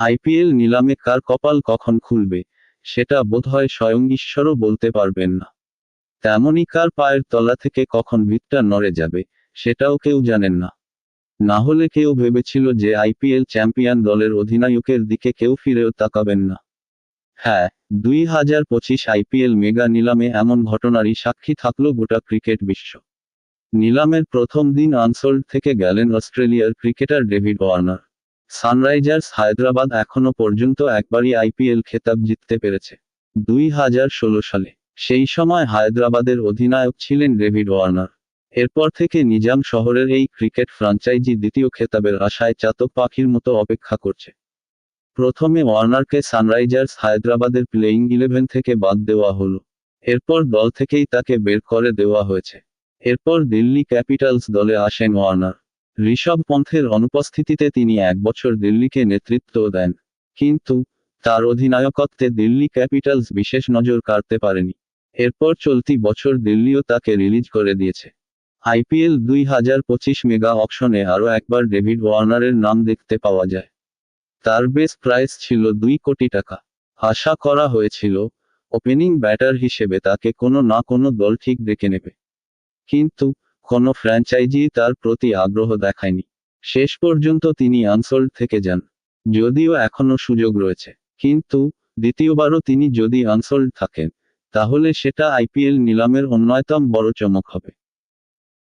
IPL নিলামে কার কপাল কখন খুলবে, সেটা বোধহয় স্বয়ং ঈশ্বরও বলতে পারবেন না। তেমনই কার পায়ের তলা থেকে কখন ভিতটা নড়ে যাবে, সেটাও কেউ জানেন না। না হলে কেউ ভেবেছিল যে আইপিএল চ্যাম্পিয়ন দলের অধিনায়কের দিকে কেউ ফিরেও তাকাবেন না। হ্যাঁ দুই হাজার পঁচিশ আইপিএল মেগা নিলামে এমন ঘটনারই সাক্ষী থাকল গোটা ক্রিকেট বিশ্ব। নিলামের প্রথম দিন আনসোল্ড থেকে গেলেন অস্ট্রেলিয়ার cricketer David Warner. Sunrisers Hyderabad এখনও পর্যন্ত একবারই আইপিএল খেতাব জিততে পেরেছে। দুই হাজার ষোলো সালে। সেই সময় হায়দ্রাবাদের অধিনায়ক ছিলেন ডেভিড ওয়ার্নার। এরপর থেকে নিজাম শহরের এই ক্রিকেট ফ্রাঞ্চাইজি দ্বিতীয় খেতাবের আশায় চাতক পাখির মতো অপেক্ষা করছে। প্রথমে ওয়ার্নারকে সানরাইজার্স হায়দ্রাবাদের প্লেইং ইলেভেন থেকে বাদ দেওয়া হলো। এরপর দল থেকেই তাকে বের করে দেওয়া হয়েছে। এরপর দিল্লি ক্যাপিটালস দলে আসেন ওয়ার্নার। ঋষভ পন্থের অনুপস্থিতিতে তিনি এক বছর দিল্লিকে নেতৃত্ব দেন। কিন্তু, তার অধিনায়কত্বে দিল্লি ক্যাপিটালস বিশেষ নজর কাড়তে পারেনি। এরপর চলতি বছর দিল্লিও তাকে রিলিজ করে দিয়েছে। আইপিএল দুই হাজার পঁচিশ মেগা অকশনে আরও একবার ডেভিড ওয়ার্নারের নাম দেখতে পাওয়া যায়। তার বেস প্রাইস ছিল দুই কোটি টাকা। আশা করা হয়েছিল, ওপেনিং ব্যাটার হিসেবে তাকে কোনো না কোনো দল ঠিক ডেকে নেবে। কিন্তু কোনো ফ্র্যাঞ্চাইজি তার প্রতি আগ্রহ দেখায়নি। শেষ পর্যন্ত তিনি আনসোল্ড থেকে যান। যদিও এখনও সুযোগ রয়েছে। কিন্তু, দ্বিতীয়বারও তিনি যদি আনসোল্ড থাকেন, তাহলে সেটা আইপিএল নিলামের অন্যতম বড় চমক হবে।